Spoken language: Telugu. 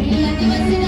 నిలనివసిన